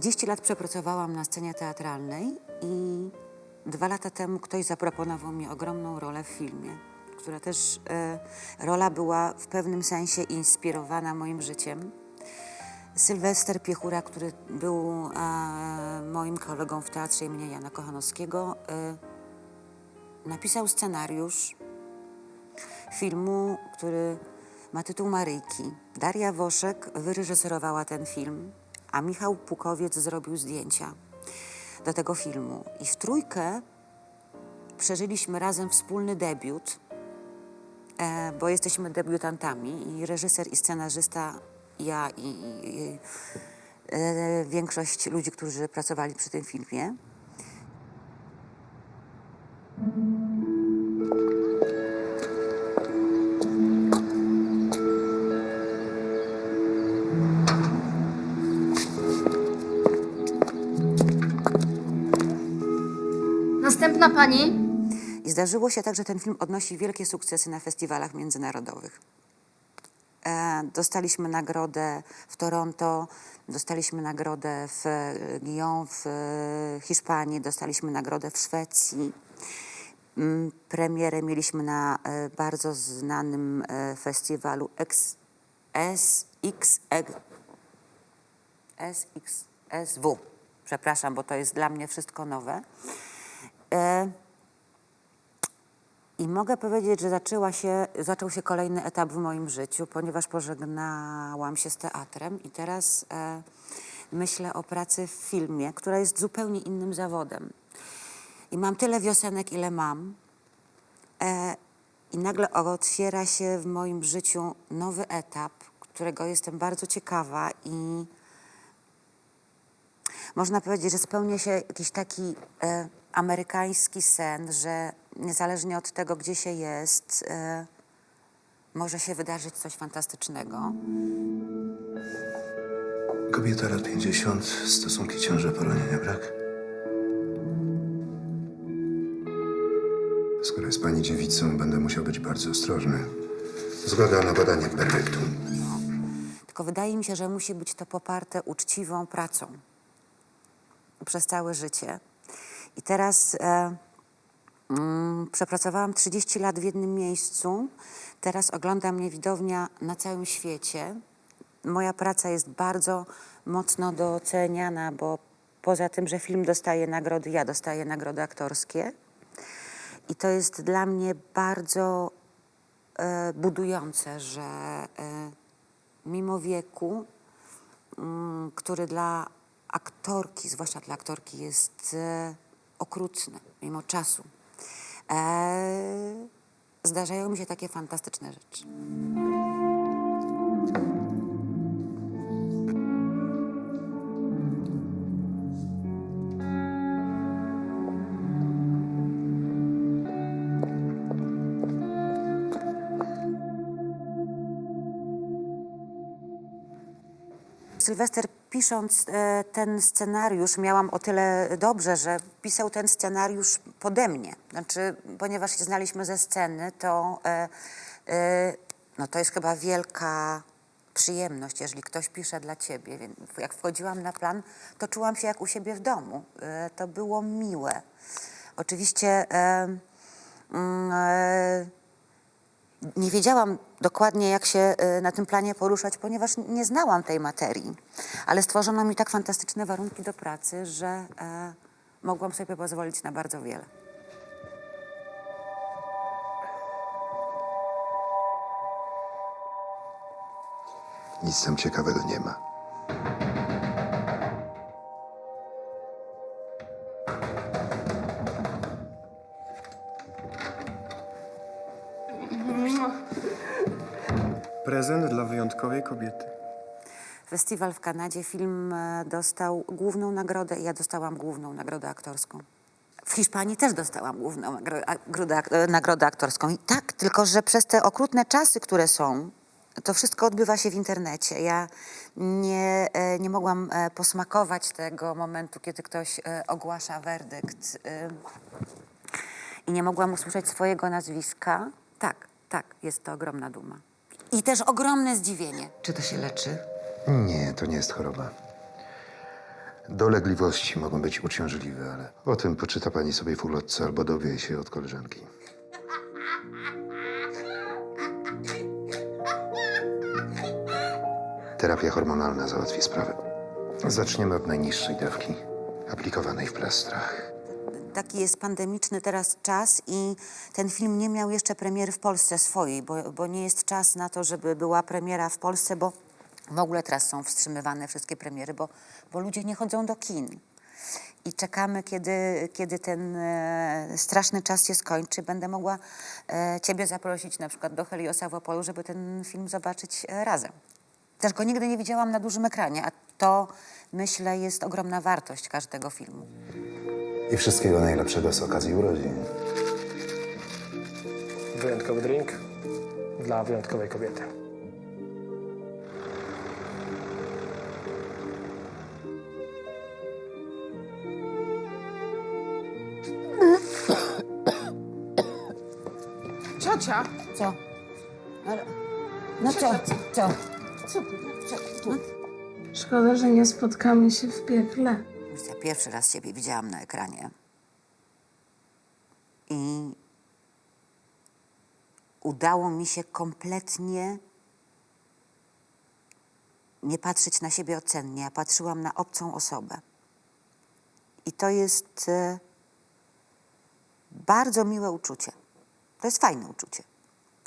30 lat przepracowałam na scenie teatralnej i dwa lata temu ktoś zaproponował mi ogromną rolę w filmie, która też e, rola była w pewnym sensie inspirowana moim życiem. Sylwester Piechura, który był e, moim kolegą w teatrze imienia Jana Kochanowskiego, e, napisał scenariusz filmu, który ma tytuł Maryjki. Daria Woszek wyreżyserowała ten film, a Michał Pukowiec zrobił zdjęcia do tego filmu. I w trójkę przeżyliśmy razem wspólny debiut, e, bo jesteśmy debiutantami i reżyser i scenarzysta, ja i, i, i e, większość ludzi, którzy pracowali przy tym filmie. Pani. I zdarzyło się tak, że ten film odnosi wielkie sukcesy na festiwalach międzynarodowych. E, dostaliśmy nagrodę w Toronto, dostaliśmy nagrodę w e, Lyon w e, Hiszpanii, dostaliśmy nagrodę w Szwecji. Mm, Premierę mieliśmy na e, bardzo znanym e, festiwalu X, SX, SXSW. Przepraszam, bo to jest dla mnie wszystko nowe. E, i mogę powiedzieć, że zaczęła się, zaczął się kolejny etap w moim życiu, ponieważ pożegnałam się z teatrem i teraz e, myślę o pracy w filmie, która jest zupełnie innym zawodem. I mam tyle wiosenek, ile mam. E, I nagle otwiera się w moim życiu nowy etap, którego jestem bardzo ciekawa i można powiedzieć, że spełnia się jakiś taki e, amerykański sen, że niezależnie od tego, gdzie się jest, e, może się wydarzyć coś fantastycznego. Kobieta lat 50, stosunki ciąże, poronienia brak. Skoro jest pani dziewicą, będę musiał być bardzo ostrożny. Zgoda na badanie perfektu. Tylko wydaje mi się, że musi być to poparte uczciwą pracą przez całe życie. I teraz e, mm, przepracowałam 30 lat w jednym miejscu. Teraz ogląda mnie widownia na całym świecie. Moja praca jest bardzo mocno doceniana, bo poza tym, że film dostaje nagrody, ja dostaję nagrody aktorskie. I to jest dla mnie bardzo e, budujące, że e, mimo wieku, mm, który dla aktorki, zwłaszcza dla aktorki, jest e, okrutny, mimo czasu, e, zdarzają mi się takie fantastyczne rzeczy. Sylwester, pisząc e, ten scenariusz, miałam o tyle dobrze, że pisał ten scenariusz pode mnie. Znaczy, ponieważ się znaliśmy ze sceny, to, e, e, no to jest chyba wielka przyjemność, jeżeli ktoś pisze dla ciebie. Więc jak wchodziłam na plan, to czułam się jak u siebie w domu. To było miłe. Oczywiście. E, mm, e, nie wiedziałam dokładnie, jak się e, na tym planie poruszać, ponieważ nie znałam tej materii. Ale stworzono mi tak fantastyczne warunki do pracy, że e, mogłam sobie pozwolić na bardzo wiele. Nic tam ciekawego nie ma. Prezent dla wyjątkowej kobiety. Festiwal w Kanadzie, film e, dostał główną nagrodę i ja dostałam główną nagrodę aktorską. W Hiszpanii też dostałam główną e, nagrodę aktorską. I tak, tylko że przez te okrutne czasy, które są, to wszystko odbywa się w internecie. Ja nie, e, nie mogłam posmakować tego momentu, kiedy ktoś ogłasza werdykt. I nie mogłam usłyszeć swojego nazwiska. Tak, tak, jest to ogromna duma. I też ogromne zdziwienie. Czy to się leczy? Nie, to nie jest choroba. Dolegliwości mogą być uciążliwe, ale o tym poczyta pani sobie w ulotce albo dowie się od koleżanki. Terapia hormonalna załatwi sprawę. Zaczniemy od najniższej dawki, aplikowanej w plastrach. Taki jest pandemiczny teraz czas i ten film nie miał jeszcze premiery w Polsce swojej, bo, bo nie jest czas na to, żeby była premiera w Polsce, bo w ogóle teraz są wstrzymywane wszystkie premiery, bo, bo ludzie nie chodzą do kin. I czekamy, kiedy, kiedy ten e, straszny czas się skończy. Będę mogła e, Ciebie zaprosić na przykład do Heliosa w Opolu, żeby ten film zobaczyć e, razem. Też go nigdy nie widziałam na dużym ekranie, a to myślę jest ogromna wartość każdego filmu. I wszystkiego najlepszego z okazji urodzin. Wyjątkowy drink dla wyjątkowej kobiety. Ciocia, Co? Ale... No co? Co? co? No, Szkoda, że nie spotkamy się w piekle. Ja pierwszy raz Ciebie widziałam na ekranie. I udało mi się kompletnie nie patrzeć na siebie ocennie. Ja patrzyłam na obcą osobę. I to jest e, bardzo miłe uczucie. To jest fajne uczucie.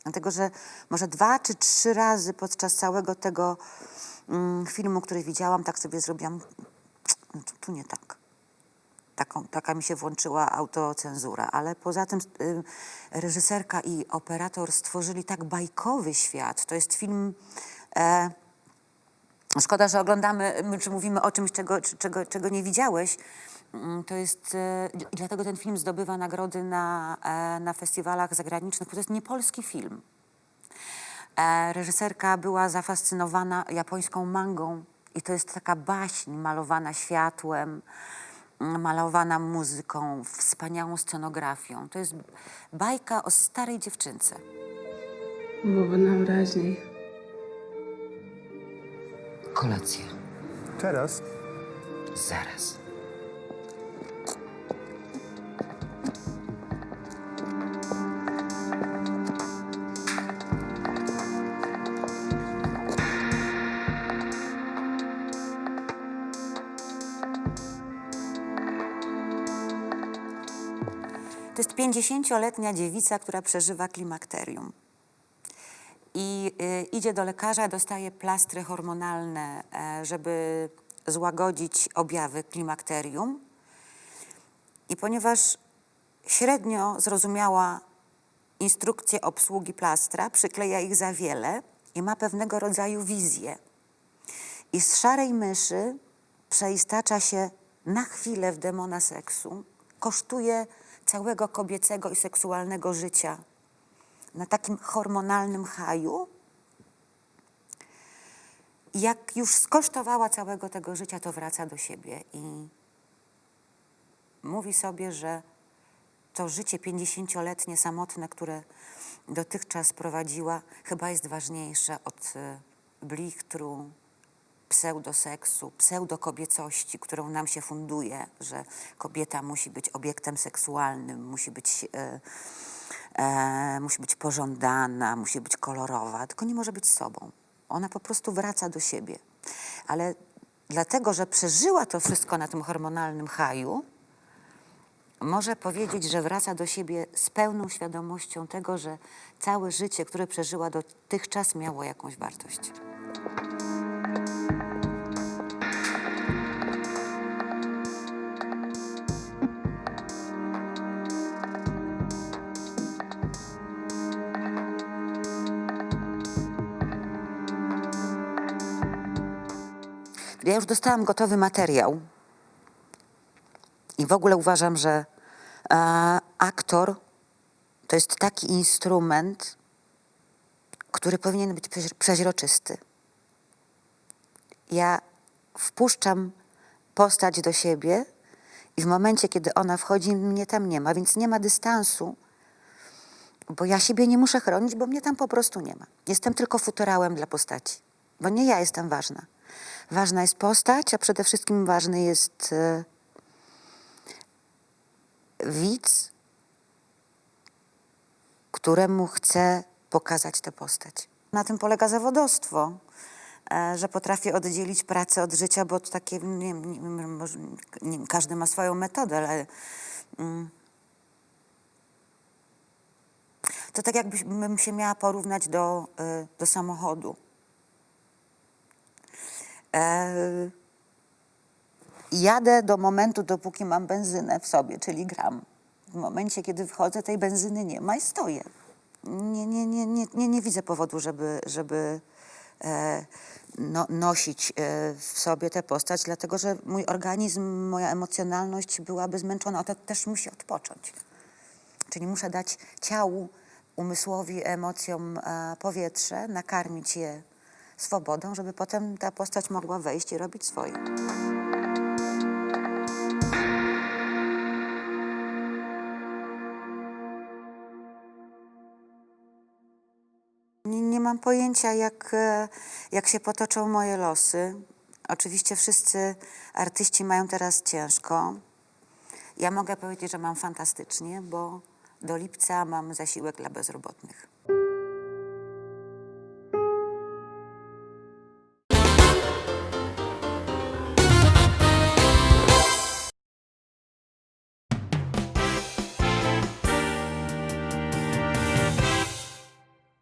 Dlatego, że może dwa czy trzy razy podczas całego tego mm, filmu, który widziałam, tak sobie zrobiłam, tu, tu nie tak. Taką, taka mi się włączyła autocenzura, ale poza tym y, reżyserka i operator stworzyli tak bajkowy świat. To jest film. E, szkoda, że oglądamy, my, czy mówimy o czymś, czego, czego, czego nie widziałeś. Mm, To jest, e, dlatego ten film zdobywa nagrody na, e, na festiwalach zagranicznych, to jest niepolski film. E, reżyserka była zafascynowana japońską mangą i to jest taka baśń malowana światłem, mm, malowana muzyką, wspaniałą scenografią. To jest bajka o starej dziewczynce. Byłoby nam raźniej. Kolacja. Teraz? Zaraz. To jest 50-letnia dziewica, która przeżywa klimakterium. I y, idzie do lekarza, dostaje plastry hormonalne, e, żeby złagodzić objawy klimakterium. I ponieważ średnio zrozumiała instrukcję obsługi plastra, przykleja ich za wiele i ma pewnego rodzaju wizję. I z szarej myszy przeistacza się na chwilę w demona seksu, kosztuje całego kobiecego i seksualnego życia na takim hormonalnym haju. Jak już skosztowała całego tego życia, to wraca do siebie i mówi sobie, że to życie 50-letnie, samotne, które dotychczas prowadziła, chyba jest ważniejsze od e, blichtru, pseudoseksu, pseudokobiecości, którą nam się funduje, że kobieta musi być obiektem seksualnym, musi być, e, e, musi być pożądana, musi być kolorowa, tylko nie może być sobą. Ona po prostu wraca do siebie. Ale dlatego, że przeżyła to wszystko na tym hormonalnym haju, może powiedzieć, że wraca do siebie z pełną świadomością tego, że całe życie, które przeżyła dotychczas, miało jakąś wartość. Ja już dostałam gotowy materiał i w ogóle uważam, że e, aktor to jest taki instrument, który powinien być przeź- przeźroczysty. Ja wpuszczam postać do siebie i w momencie, kiedy ona wchodzi, mnie tam nie ma, więc nie ma dystansu, bo ja siebie nie muszę chronić, bo mnie tam po prostu nie ma. Jestem tylko futerałem dla postaci, bo nie ja jestem ważna. Ważna jest postać, a przede wszystkim ważny jest e, widz, któremu chcę pokazać tę postać. Na tym polega zawodowstwo, e, że potrafię oddzielić pracę od życia, bo to takie, nie, nie, nie, każdy ma swoją metodę, ale mm, to tak jakbym się miała porównać do, e, do samochodu. E, jadę do momentu, dopóki mam benzynę w sobie, czyli gram. W momencie, kiedy wchodzę, tej benzyny nie ma i stoję. Nie, nie, nie, nie, nie, nie widzę powodu, żeby, żeby e, no, nosić e, w sobie tę postać, dlatego że mój organizm, moja emocjonalność byłaby zmęczona, to też musi odpocząć. Czyli muszę dać ciału, umysłowi, emocjom e, powietrze, nakarmić je swobodą, żeby potem ta postać mogła wejść i robić swoje. Nie, nie mam pojęcia, jak, e, jak się potoczą moje losy. Oczywiście wszyscy artyści mają teraz ciężko. Ja mogę powiedzieć, że mam fantastycznie, bo do lipca mam zasiłek dla bezrobotnych.